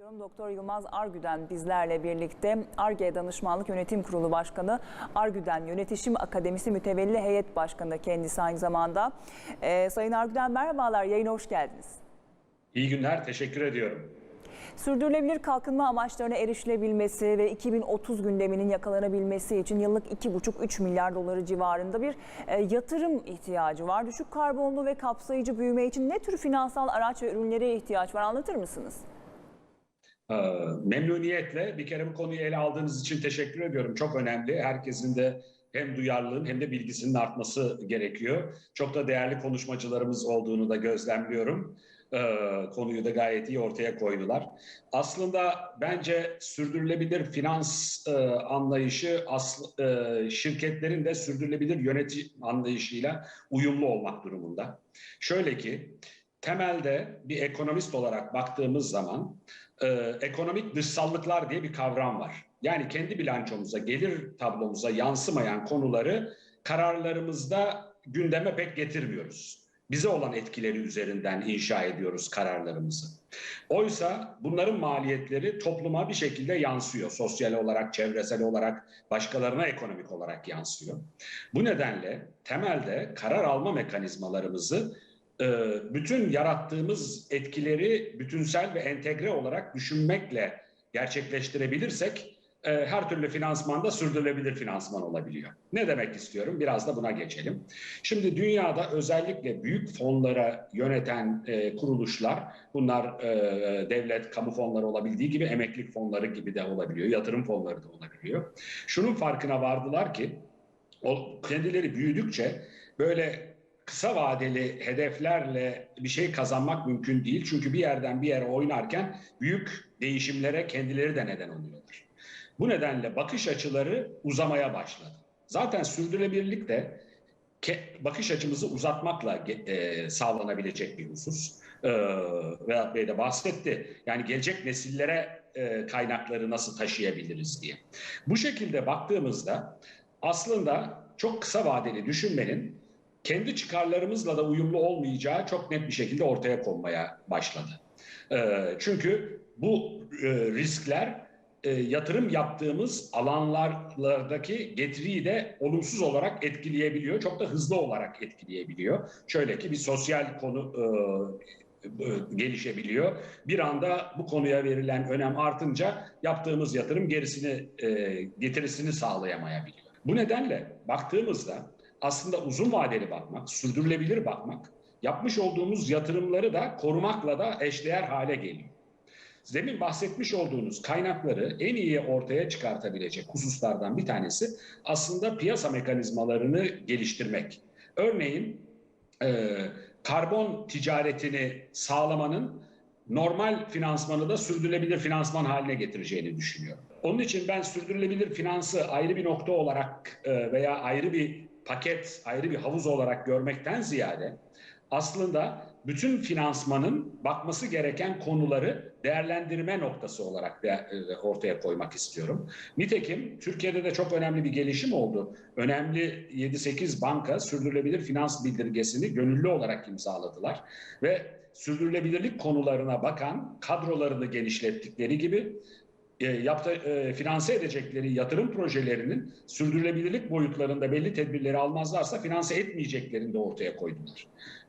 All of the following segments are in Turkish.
istiyorum. Doktor Yılmaz Argüden bizlerle birlikte ARGE Danışmanlık Yönetim Kurulu Başkanı, Argüden Yönetişim Akademisi Mütevelli Heyet Başkanı kendisi aynı zamanda. Ee, Sayın Argüden merhabalar, yayına hoş geldiniz. İyi günler, teşekkür ediyorum. Sürdürülebilir kalkınma amaçlarına erişilebilmesi ve 2030 gündeminin yakalanabilmesi için yıllık 2,5-3 milyar doları civarında bir e, yatırım ihtiyacı var. Düşük karbonlu ve kapsayıcı büyüme için ne tür finansal araç ve ürünlere ihtiyaç var anlatır mısınız? Ee, Memnuniyetle bir kere bu konuyu ele aldığınız için teşekkür ediyorum. Çok önemli. Herkesin de hem duyarlılığın hem de bilgisinin artması gerekiyor. Çok da değerli konuşmacılarımız olduğunu da gözlemliyorum. Ee, konuyu da gayet iyi ortaya koydular. Aslında bence sürdürülebilir finans e, anlayışı e, şirketlerin de sürdürülebilir yönetim anlayışıyla uyumlu olmak durumunda. Şöyle ki temelde bir ekonomist olarak baktığımız zaman e, ekonomik dışsallıklar diye bir kavram var. Yani kendi bilançomuza, gelir tablomuza yansımayan konuları kararlarımızda gündeme pek getirmiyoruz. Bize olan etkileri üzerinden inşa ediyoruz kararlarımızı. Oysa bunların maliyetleri topluma bir şekilde yansıyor. Sosyal olarak, çevresel olarak, başkalarına ekonomik olarak yansıyor. Bu nedenle temelde karar alma mekanizmalarımızı bütün yarattığımız etkileri bütünsel ve entegre olarak düşünmekle gerçekleştirebilirsek e, her türlü finansmanda sürdürülebilir finansman olabiliyor. Ne demek istiyorum? Biraz da buna geçelim. Şimdi dünyada özellikle büyük fonlara yöneten e, kuruluşlar, bunlar e, devlet, kamu fonları olabildiği gibi emeklilik fonları gibi de olabiliyor, yatırım fonları da olabiliyor. Şunun farkına vardılar ki o kendileri büyüdükçe böyle kısa vadeli hedeflerle bir şey kazanmak mümkün değil. Çünkü bir yerden bir yere oynarken büyük değişimlere kendileri de neden oluyorlar. Bu nedenle bakış açıları uzamaya başladı. Zaten sürdürülebilirlik de bakış açımızı uzatmakla e, sağlanabilecek bir husus. E, Vedat Bey de bahsetti. Yani gelecek nesillere e, kaynakları nasıl taşıyabiliriz diye. Bu şekilde baktığımızda aslında çok kısa vadeli düşünmenin kendi çıkarlarımızla da uyumlu olmayacağı çok net bir şekilde ortaya konmaya başladı. Çünkü bu riskler yatırım yaptığımız alanlardaki getiriyi de olumsuz olarak etkileyebiliyor. Çok da hızlı olarak etkileyebiliyor. Şöyle ki bir sosyal konu gelişebiliyor. Bir anda bu konuya verilen önem artınca yaptığımız yatırım gerisini getirisini sağlayamayabiliyor. Bu nedenle baktığımızda aslında uzun vadeli bakmak, sürdürülebilir bakmak, yapmış olduğumuz yatırımları da korumakla da eşdeğer hale geliyor. Demin bahsetmiş olduğunuz kaynakları en iyi ortaya çıkartabilecek hususlardan bir tanesi aslında piyasa mekanizmalarını geliştirmek. Örneğin e, karbon ticaretini sağlamanın normal finansmanı da sürdürülebilir finansman haline getireceğini düşünüyorum. Onun için ben sürdürülebilir finansı ayrı bir nokta olarak e, veya ayrı bir paket, ayrı bir havuz olarak görmekten ziyade aslında bütün finansmanın bakması gereken konuları değerlendirme noktası olarak de, ortaya koymak istiyorum. Nitekim Türkiye'de de çok önemli bir gelişim oldu. Önemli 7-8 banka sürdürülebilir finans bildirgesini gönüllü olarak imzaladılar ve sürdürülebilirlik konularına bakan kadrolarını genişlettikleri gibi e, yaptı, e, finanse edecekleri yatırım projelerinin sürdürülebilirlik boyutlarında belli tedbirleri almazlarsa finanse etmeyeceklerini de ortaya koydular.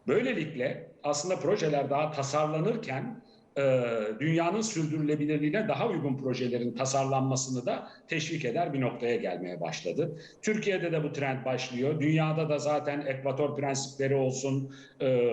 Böylelikle aslında projeler daha tasarlanırken e, dünyanın sürdürülebilirliğine daha uygun projelerin tasarlanmasını da teşvik eder bir noktaya gelmeye başladı. Türkiye'de de bu trend başlıyor. Dünyada da zaten ekvator prensipleri olsun, e,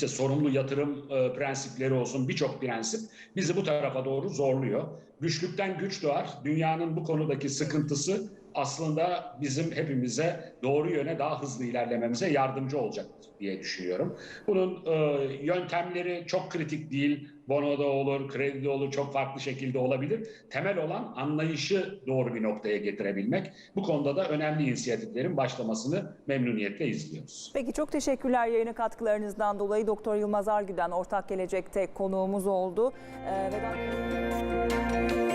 işte sorumlu yatırım e, prensipleri olsun birçok prensip bizi bu tarafa doğru zorluyor. Güçlükten güç doğar. Dünyanın bu konudaki sıkıntısı aslında bizim hepimize doğru yöne daha hızlı ilerlememize yardımcı olacaktır diye düşünüyorum. Bunun e, yöntemleri çok kritik değil. Bono'da olur, kredide olur, çok farklı şekilde olabilir. Temel olan anlayışı doğru bir noktaya getirebilmek. Bu konuda da önemli inisiyatiflerin başlamasını memnuniyetle izliyoruz. Peki çok teşekkürler yayına katkılarınızdan dolayı. Doktor Yılmaz Argüden ortak gelecekte konuğumuz oldu. Ee, Vedat...